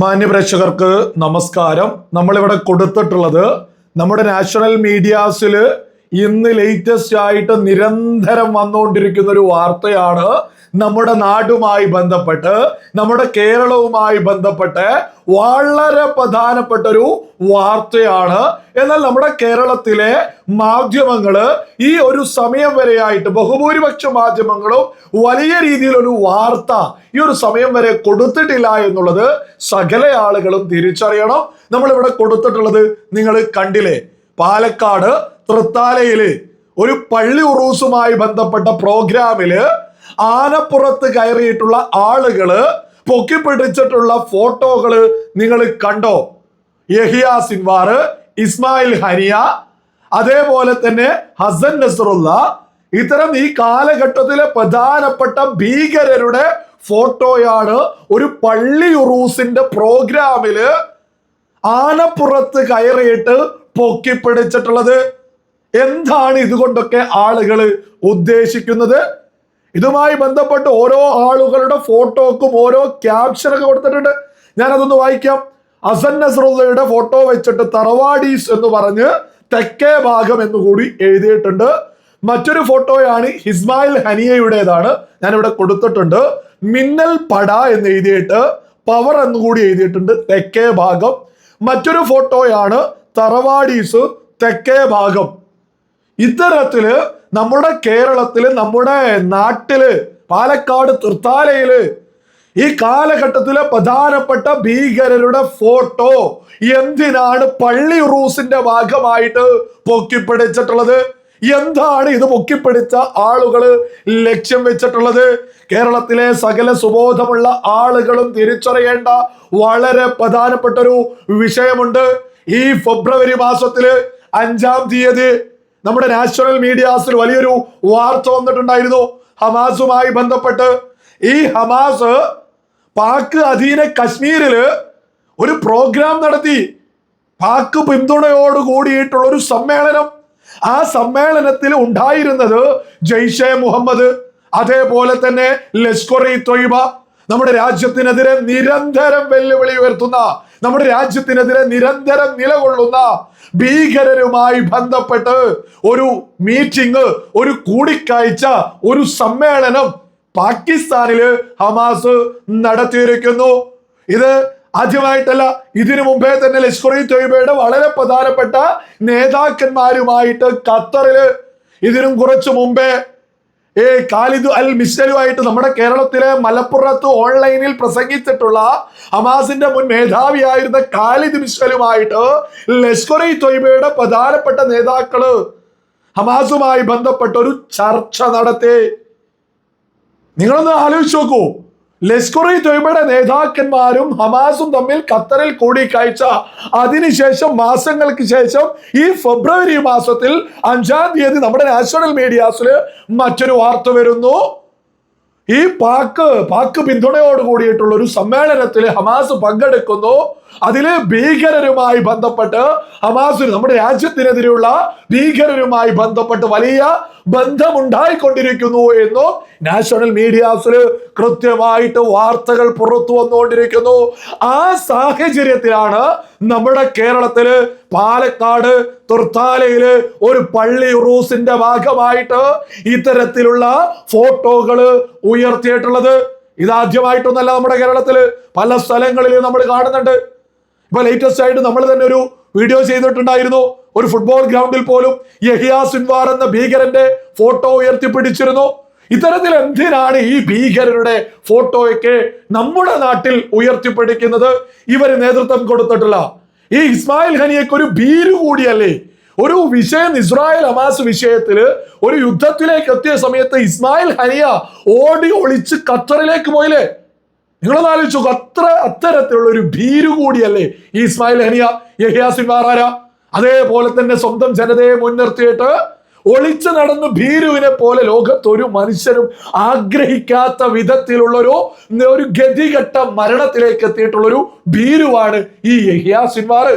മാന്യപ്രേക്ഷകർക്ക് നമസ്കാരം. നമ്മളിവിടെ കൊടുത്തിട്ടുള്ളത് നമ്മുടെ നാഷണൽ മീഡിയാസിൽ ഇന്ന് ലേറ്റസ്റ്റ് ആയിട്ട് നിരന്തരം വന്നുകൊണ്ടിരിക്കുന്ന ഒരു വാർത്തയാണ്. നമ്മുടെ നാടുമായി ബന്ധപ്പെട്ട് നമ്മുടെ കേരളവുമായി ബന്ധപ്പെട്ട് വളരെ പ്രധാനപ്പെട്ട ഒരു വാർത്തയാണ്. എന്നാൽ നമ്മുടെ കേരളത്തിലെ മാധ്യമങ്ങൾ ഈ ഒരു സമയം വരെയായിട്ട് ബഹുഭൂരിപക്ഷ മാധ്യമങ്ങളും വലിയ രീതിയിലൊരു വാർത്ത ഈ ഒരു സമയം വരെ കൊടുത്തിട്ടില്ല എന്നുള്ളത് സകല ആളുകളും തിരിച്ചറിയണം. നമ്മളിവിടെ കൊടുത്തിട്ടുള്ളത് നിങ്ങൾ കണ്ടില്ലേ? പാലക്കാട് തൃത്താലയിൽ ഒരു പള്ളി ഉറൂസുമായി ബന്ധപ്പെട്ട പ്രോഗ്രാമിൽ ആനപ്പുറത്ത് കയറിയിട്ടുള്ള ആളുകൾ പൊക്കിപ്പിടിച്ചിട്ടുള്ള ഫോട്ടോകൾ നിങ്ങൾ കണ്ടോ? യഹിയ സിൻവാർ ഇസ്മായിൽ ഹനിയ അതേപോലെ തന്നെ ഹസൻ നസറുല്ല ഇത്തരം ഈ കാലഘട്ടത്തിലെ പ്രധാനപ്പെട്ട ഭീകരരുടെ ഫോട്ടോയാണ് ഒരു പള്ളി ഉറൂസിന്റെ പ്രോഗ്രാമിൽ ആനപ്പുറത്ത് കയറിയിട്ട് പൊക്കിപ്പിടിച്ചിട്ടുള്ളത് എന്താണ് ഇതുകൊണ്ടൊക്കെ ആളുകൾ ഉദ്ദേശിക്കുന്നത്? ഇതുമായി ബന്ധപ്പെട്ട് ഓരോ ആളുകളുടെ ഫോട്ടോക്കും ഓരോ ക്യാപ്ഷനൊക്കെ കൊടുത്തിട്ടുണ്ട്. ഞാൻ അതൊന്ന് വായിക്കാം. അസൻ നസറുള്ളയുടെ ഫോട്ടോ വെച്ചിട്ട് തറവാടീസ് എന്ന് പറഞ്ഞ് തെക്കേ ഭാഗം എന്ന് കൂടി എഴുതിയിട്ടുണ്ട്. മറ്റൊരു ഫോട്ടോയാണ് ഹിസ്മായിൽ ഹനിയയുടേതാണ്. ഞാനിവിടെ കൊടുത്തിട്ടുണ്ട്. മിന്നൽ പട എന്ന് എഴുതിയിട്ട് പവർ എന്ന് കൂടി എഴുതിയിട്ടുണ്ട് തെക്കേ ഭാഗം. മറ്റൊരു ഫോട്ടോയാണ് തറവാടീസ് തെക്കേ ഭാഗം. ഇത്തരത്തിൽ നമ്മുടെ കേരളത്തിൽ നമ്മുടെ നാട്ടിൽ പാലക്കാട് തൃത്താലയിൽ ഈ കാലഘട്ടത്തിലെ പ്രധാനപ്പെട്ട ഭീകരരുടെ ഫോട്ടോ എന്തിനാണ് പള്ളി റൂസിന്റെ ഭാഗമായിട്ട് പൊക്കിപ്പിടിച്ചിട്ടുള്ളത്? എന്താണ് ഇത് പൊക്കിപ്പിടിച്ച ആളുകൾ ലക്ഷ്യം വെച്ചിട്ടുള്ളത്? കേരളത്തിലെ സകല സുബോധമുള്ള ആളുകളും തിരിച്ചറിയേണ്ട വളരെ പ്രധാനപ്പെട്ട ഒരു വിഷയമുണ്ട്. ഈ ഫെബ്രുവരി മാസത്തിൽ അഞ്ചാം തീയതി നമ്മുടെ നാഷണൽ മീഡിയാസിൽ വലിയൊരു വാർത്ത വന്നിട്ടുണ്ടായിരുന്നു. ഹമാസുമായി ബന്ധപ്പെട്ട്. ഈ ഹമാസ് പാക് അധീന കശ്മീരിൽ ഒരു പ്രോഗ്രാം നടത്തി. പാക് പിന്തുണയോട് കൂടിയിട്ടുള്ള ഒരു സമ്മേളനം. ആ സമ്മേളനത്തിൽ ഉണ്ടായിരുന്നത് ജയ്ഷെ മുഹമ്മദ്. അതേപോലെ തന്നെ ലഷ്കർ ഇ തൊയ്ബ. നമ്മുടെ രാജ്യത്തിനെതിരെ നിരന്തരം വെല്ലുവിളി ഉയർത്തുന്ന നമ്മുടെ രാജ്യത്തിനെതിരെ നിരന്തരം നിലകൊള്ളുന്ന ഭീകരരുമായി ബന്ധപ്പെട്ട് ഒരു മീറ്റിംഗ് ഒരു കൂടിക്കാഴ്ച ഒരു സമ്മേളനം പാകിസ്ഥാനിൽ ഹമാസ് നടത്തിയിരിക്കുന്നു. ഇത് ആദ്യമായിട്ടല്ല ഇതിനു മുമ്പേ തന്നെ ലഷ്കർ ഇ തൊയ്ബയുടെ വളരെ പ്രധാനപ്പെട്ട നേതാക്കന്മാരുമായിട്ട് ഖത്തറിൽ ഇതിനും കുറച്ചു മുമ്പേ ഏ കാലിദു അൽ മിസ്ലുമായിട്ട് നമ്മുടെ കേരളത്തിലെ മലപ്പുറത്ത് ഓൺലൈനിൽ പ്രസംഗിച്ചിട്ടുള്ള ഹമാസിന്റെ മുൻ മേധാവിയായിരുന്ന കാലിദ് മിഷലുമായിട്ട് ലഷ്കർ ഇ തൊയ്ബയുടെ പ്രധാനപ്പെട്ട നേതാക്കൾ ഹമാസുമായി ബന്ധപ്പെട്ട ഒരു ചർച്ച നടത്തി. നിങ്ങളൊന്ന് ആലോചിച്ച് നോക്കൂ. ലഷ്കർ തൊയ്ബയുടെ നേതാക്കന്മാരും ഹമാസും തമ്മിൽ ഖത്തറിൽ കൂടിക്കാഴ്ച. അതിനുശേഷം മാസങ്ങൾക്ക് ശേഷം ഈ ഫെബ്രുവരി മാസത്തിൽ അഞ്ചാം തീയതി നമ്മുടെ നാഷണൽ മീഡിയാസിൽ മറ്റൊരു വാർത്ത വരുന്നു. ഈ പാക്ക് പാക്ക് പിന്തുണയോട് കൂടിയിട്ടുള്ള ഒരു സമ്മേളനത്തിൽ ഹമാസ് പങ്കെടുക്കുന്നു. അതിൽ ഭീകരരുമായി ബന്ധപ്പെട്ട് ഹമാസ് നമ്മുടെ രാജ്യത്തിനെതിരെയുള്ള ഭീകരരുമായി ബന്ധപ്പെട്ട് വലിയ ബന്ധമുണ്ടായിക്കൊണ്ടിരിക്കുന്നു എന്നും നാഷണൽ മീഡിയാസിൽ കൃത്യമായിട്ട് വാർത്തകൾ പുറത്തു വന്നുകൊണ്ടിരിക്കുന്നു. ആ സാഹചര്യത്തിലാണ് നമ്മുടെ കേരളത്തിൽ പാലക്കാട് തുർത്താലയിൽ ഒരു പള്ളി റൂസിന്റെ ഭാഗമായിട്ട് ഇത്തരത്തിലുള്ള ഫോട്ടോകൾ ഉയർത്തിയിട്ടുള്ളത്. ഇതാദ്യമായിട്ടൊന്നല്ല നമ്മുടെ കേരളത്തിൽ. പല സ്ഥലങ്ങളിലും നമ്മൾ കാണുന്നുണ്ട്. ഇപ്പൊ ലേറ്റസ്റ്റ് ആയിട്ട് നമ്മൾ തന്നെ ഒരു വീഡിയോ ചെയ്തിട്ടുണ്ടായിരുന്നു. ഒരു ഫുട്ബോൾ ഗ്രൗണ്ടിൽ പോലും യഹിയ സിൻവാർ എന്ന ഭീകരന്റെ ഫോട്ടോ ഉയർത്തിപ്പിടിച്ചിരുന്നു. ഇത്തരത്തിൽ എന്തിനാണ് ഈ ഭീകരരുടെ ഫോട്ടോയൊക്കെ നമ്മുടെ നാട്ടിൽ ഉയർത്തിപ്പിടിക്കുന്നത്? ഇവർ നേതൃത്വം കൊടുത്തിട്ടുള്ള. ഈ ഇസ്മായിൽ ഹനിയക്ക് ഒരു ഭീരു കൂടിയല്ലേ? ഒരു വിഷയം ഇസ്രായേൽ അമാസ് വിഷയത്തിൽ ഒരു യുദ്ധത്തിലേക്ക് എത്തിയ സമയത്ത് ഇസ്മായിൽ ഹനിയ ഓടി ഒളിച്ച് ഖത്തറിലേക്ക് പോയില്ലേ? നിങ്ങളൊന്ന് ആലോചിച്ചു അത്ര അത്തരത്തിലുള്ള ഒരു ഭീരു കൂടിയല്ലേ ഈ ഇസ്മായിൽ ഹനിയ യഹിയാസിൻ വാറാര അതേപോലെ തന്നെ സ്വന്തം ജനതയെ മുൻനിർത്തിയിട്ട് ഒളിച്ചു നടന്ന് ഭീരുവിനെ പോലെ ലോകത്ത് ഒരു മനുഷ്യരും ആഗ്രഹിക്കാത്ത വിധത്തിലുള്ള ഒരു ഗതികെട്ട മരണത്തിലേക്ക് എത്തിയിട്ടുള്ളൊരു ഭീരുവാണ് ഈ യഹ്യാസിന്മാർ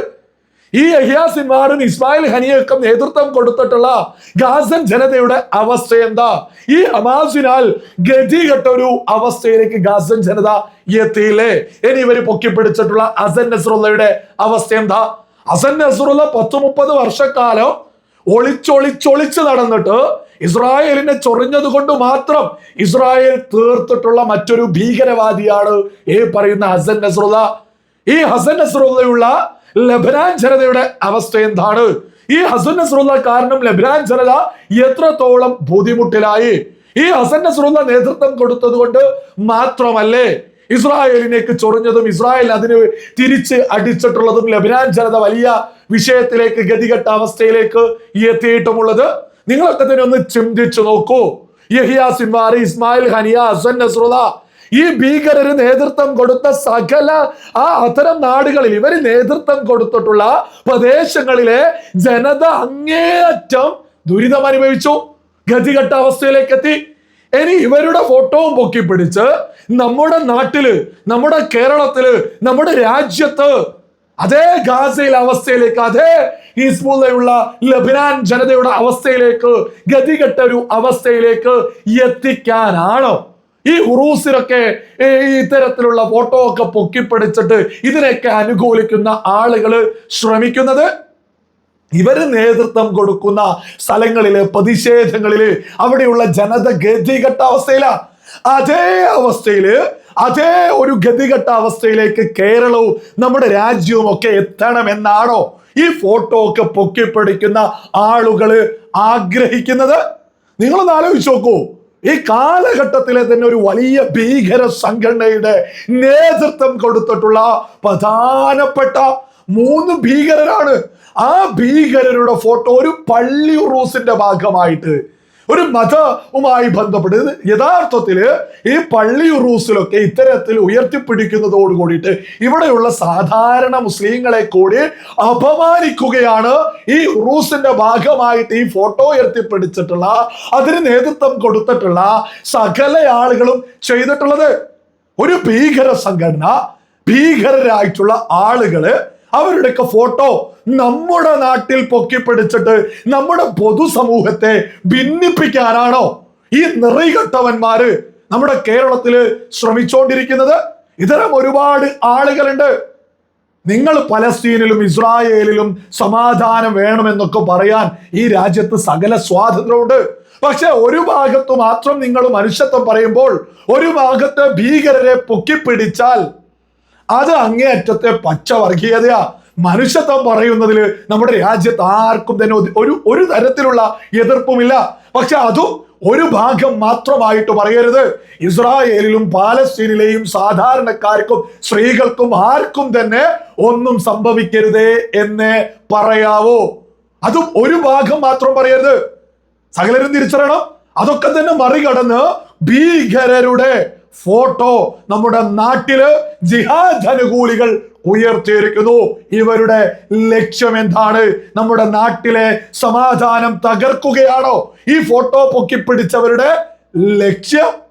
ഈ യഹിയാസിന്മാരും ഇസ്മായിൽ ഹനിയൊക്കെ നേതൃത്വം കൊടുത്തിട്ടുള്ള ഗാസൻ ജനതയുടെ അവസ്ഥ എന്താ? ഈ ഹമാസിനാൽ ഗതികെട്ട ഒരു അവസ്ഥയിലേക്ക് ഗാസൻ ജനത എത്തിയില്ലേ? ഇനി ഇവർ പൊക്കിപ്പിടിച്ചിട്ടുള്ള അസൻ നസറുള്ളയുടെ അവസ്ഥ എന്താ? അസൻ നസറുള്ള പത്ത് മുപ്പത് വർഷക്കാലം ഒളിച്ചൊളിച്ചൊളിച്ച് നടന്നിട്ട് ഇസ്രായേലിനെ ചൊറിഞ്ഞത് കൊണ്ട് മാത്രം ഇസ്രായേൽ തീർത്തിട്ടുള്ള മറ്റൊരു ഭീകരവാദിയാണ് ഈ പറയുന്ന ഹസൻ നസറുള്ള ഈ ഹസൻ നസറുള്ളയുള്ള ലബനാൻ ജനതയുടെ അവസ്ഥ എന്താണ്? ഈ ഹസൻ നസറുള്ള കാരണം ലബനാൻ ജനത എത്രത്തോളം ബുദ്ധിമുട്ടിലായി? ഈ ഹസൻ നസറുള്ള നേതൃത്വം കൊടുത്തത് കൊണ്ട് മാത്രമല്ലേ ഇസ്രായേലിനേക്ക് ചൊറിഞ്ഞതും ഇസ്രായേൽ അതിന് തിരിച്ച് അടിച്ചിട്ടുള്ളതും ലബനാൻ ജനത വലിയ വിഷയത്തിലേക്ക് ഗതികെട്ട അവസ്ഥയിലേക്ക് എത്തിയിട്ടുമുള്ളത്. നിങ്ങളൊക്കെ തന്നെ ഒന്ന് ചിന്തിച്ചു നോക്കൂ. യഹിയ ഇസ്മായിൽ ഹനിയ ഹസൻ നസ്രുല ഈ ഭീകരര് നേതൃത്വം കൊടുത്ത സകല ആ അത്തരം നാടുകളിൽ ഇവർ നേതൃത്വം കൊടുത്തിട്ടുള്ള പ്രദേശങ്ങളിലെ ജനത അങ്ങേയറ്റം ദുരിതം അനുഭവിച്ചു ഗതികെട്ട അവസ്ഥയിലേക്ക് എത്തി. ഇനി ഇവരുടെ ഫോട്ടോവും പൊക്കി പിടിച്ച് നമ്മുടെ നാട്ടിൽ നമ്മുടെ കേരളത്തിൽ നമ്മുടെ രാജ്യത്ത് അതേ ഗാസയിലെ അവസ്ഥയിലേക്ക് അതേ ഹിസ്ബുള്ളയുള്ള ലബനാൻ ജനതയുടെ അവസ്ഥയിലേക്ക് ഗതികെട്ട ഒരു അവസ്ഥയിലേക്ക് എത്തിക്കാനാണോ? ഈ ഉറൂസിലൊക്കെ ഇത്തരത്തിലുള്ള ഫോട്ടോ ഒക്കെ പൊക്കിപ്പിടിച്ചിട്ട് ഇതിനെയൊക്കെ അനുകൂലിക്കുന്ന ആളുകൾ ശ്രമിക്കുന്നത്? ഇവർ നേതൃത്വം കൊടുക്കുന്ന സ്ഥലങ്ങളിൽ പ്രതിഷേധങ്ങളിൽ അവിടെയുള്ള ജനത ഗതികെട്ട അവസ്ഥയിലാ. അതേ അവസ്ഥയിൽ അതേ ഒരു ഗതികെട്ട അവസ്ഥയിലേക്ക് കേരളവും നമ്മുടെ രാജ്യവും ഒക്കെ എത്തണമെന്നാണോ ഈ ഫോട്ടോ ഒക്കെ പൊക്കിപ്പിടിക്കുന്ന ആളുകൾ ആഗ്രഹിക്കുന്നത്? നിങ്ങളൊന്ന് ആലോചിച്ച് നോക്കൂ. ഈ കാലഘട്ടത്തിലെ തന്നെ ഒരു വലിയ ഭീകര സംഘടനയുടെ നേതൃത്വം കൊടുത്തിട്ടുള്ള പ്രധാനപ്പെട്ട മൂന്ന് ഭീകരരാണ്. ആ ഭീകരരുടെ ഫോട്ടോ ഒരു പള്ളി ഉറൂസിന്റെ ഭാഗമായിട്ട് ഒരു മതവുമായി ബന്ധപ്പെട്ട് യഥാർത്ഥത്തിൽ ഈ പള്ളി ഉറൂസിലൊക്കെ ഇത്തരത്തിൽ ഉയർത്തിപ്പിടിക്കുന്നതോട് കൂടിയിട്ട് ഇവിടെയുള്ള സാധാരണ മുസ്ലിങ്ങളെ കൂടി അപമാനിക്കുകയാണ് ഈ ഉറൂസിന്റെ ഭാഗമായിട്ട് ഈ ഫോട്ടോ ഉയർത്തിപ്പിടിച്ചിട്ടുള്ള അതിന് നേതൃത്വം കൊടുത്തിട്ടുള്ള സകല ആളുകളും ചെയ്തിട്ടുള്ളത്. ഒരു ഭീകര സംഘടന ഭീകരരായിട്ടുള്ള ആളുകൾ അവരുടെയൊക്കെ ഫോട്ടോ നമ്മുടെ നാട്ടിൽ പൊക്കിപ്പിടിച്ചിട്ട് നമ്മുടെ പൊതുസമൂഹത്തെ ഭിന്നിപ്പിക്കാനാണോ ഈ നിറികെട്ടവന്മാര് നമ്മുടെ കേരളത്തിൽ ശ്രമിച്ചുകൊണ്ടിരിക്കുന്നത് ഇത്തരം ഒരുപാട് ആളുകളുണ്ട്. നിങ്ങൾ പലസ്തീനിലും ഇസ്രായേലിലും സമാധാനം വേണമെന്നൊക്കെ പറയാൻ ഈ രാജ്യത്ത് സകല സ്വാതന്ത്ര്യമുണ്ട്. പക്ഷെ ഒരു ഭാഗത്ത് മാത്രം നിങ്ങൾ മനുഷ്യത്വം പറയുമ്പോൾ ഒരു ഭാഗത്ത് ഭീകരരെ പൊക്കിപ്പിടിച്ചാൽ അത് അങ്ങേയറ്റത്തെ പച്ച വർഗീയതയാ മനുഷ്യത്വം പറയുന്നതിൽ നമ്മുടെ രാജ്യത്ത് ആർക്കും തന്നെ ഒരു- ഒരു ഒരു തരത്തിലുള്ള എതിർപ്പുമില്ല. പക്ഷെ അതും ഒരു ഭാഗം മാത്രമായിട്ട് പറയരുത്. ഇസ്രായേലിലും പാലസ്തീനിലെയും സാധാരണക്കാർക്കും സ്ത്രീകൾക്കും ആർക്കും തന്നെ ഒന്നും സംഭവിക്കരുതേ എന്ന് പറയാവോ. അതും ഒരു ഭാഗം മാത്രം പറയരുത്. സകലരും തിരിച്ചറിയണം. അതൊക്കെ തന്നെ മറികടന്ന് ഭീകരരുടെ ഫോട്ടോ നമ്മുടെ നാട്ടിൽ ജിഹാദ് അനുകൂലികൾ ഉയർത്തിയിരിക്കുന്നു. ഇവരുടെ ലക്ഷ്യം എന്താണ്? നമ്മുടെ നാട്ടിലെ സമാധാനം തകർക്കുകയാണോ? ഈ ഫോട്ടോ പൊക്കിപ്പിടിച്ചവരുടെ ലക്ഷ്യം